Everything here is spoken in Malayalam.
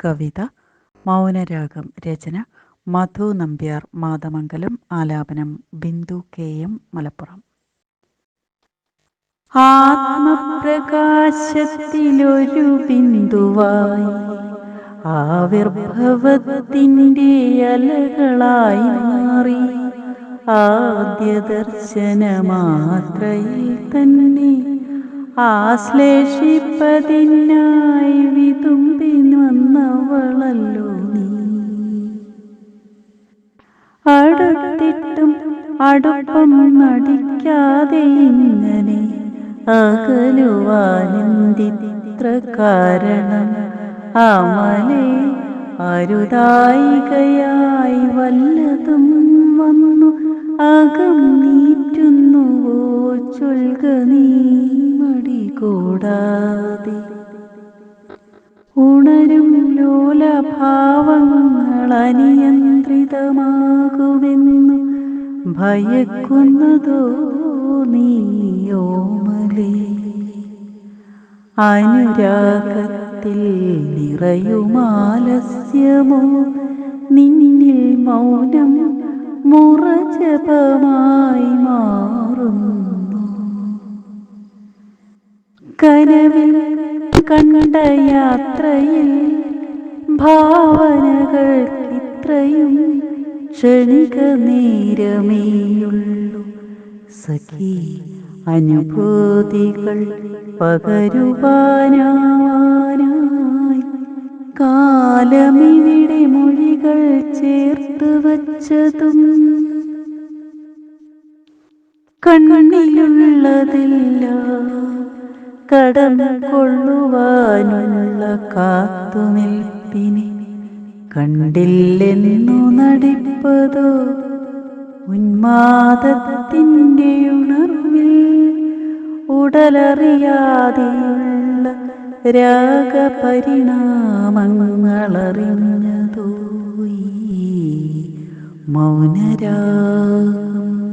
കവിത മൗനരാഗം രചന മധു നമ്പ്യാർ മാതമംഗലം ആലാപനം ബിന്ദു കെ എം മലപ്പുറം. ആത്മപ്രകാശത്തിലൊരു ബിന്ദുവായി ആവിർഭവത്തിന്റെ അലകളായി മാറി ആദ്യ ദർശനമാത്രയിൽ തന്നെ ആശ്ലേഷിപ്പതിനായി വിതുമ്പി വന്നവളല്ലോ നീ. അടുത്തിട്ടും അടുപ്പം നടിക്കാതെ ഇങ്ങനെ അകലുവാനെന്തിത്ര കാരണം? അമലെ അരുതായികയായി വല്ലതും വന്നു അകം നീറ്റുന്നുവോ ചൊൽക നീ? കൂടാതെ ഉണരും ലോലഭാവങ്ങൾ അനിയന്ത്രിതമാകുമെന്നു ഭയക്കുന്നതോ നീയോമലേ അനുരാഗത്തിൽ നിറയുമാലസ്യമോ നിന്നിൽ മൗനം മുറജപമായി മാറുന്നു കനവിൽ കണ്ട യാത്രയിൽ ഭാവനകൾക്കിത്രയും ക്ഷണിക നേരമേയുള്ളൂ. സഖി അനുഭൂതികൾ പകരുവാനായി കാലമിവിടെ മൊഴികൾ ചേർത്ത് വച്ചതും കണ്ണിലുള്ളതെല്ലാം. കടം കൊള്ളുവാനുള്ള കാത്തുനിൽപ്പിനെ കണ്ടില്ലെന്നു നടിപ്പതോ? ഉന്മാദത്തിന്റെ ഉണർവിൽ ഉടലറിയാതെയുള്ള രാഗപരിണാമങ്ങളറിഞ്ഞതോ മൗനരാഗം?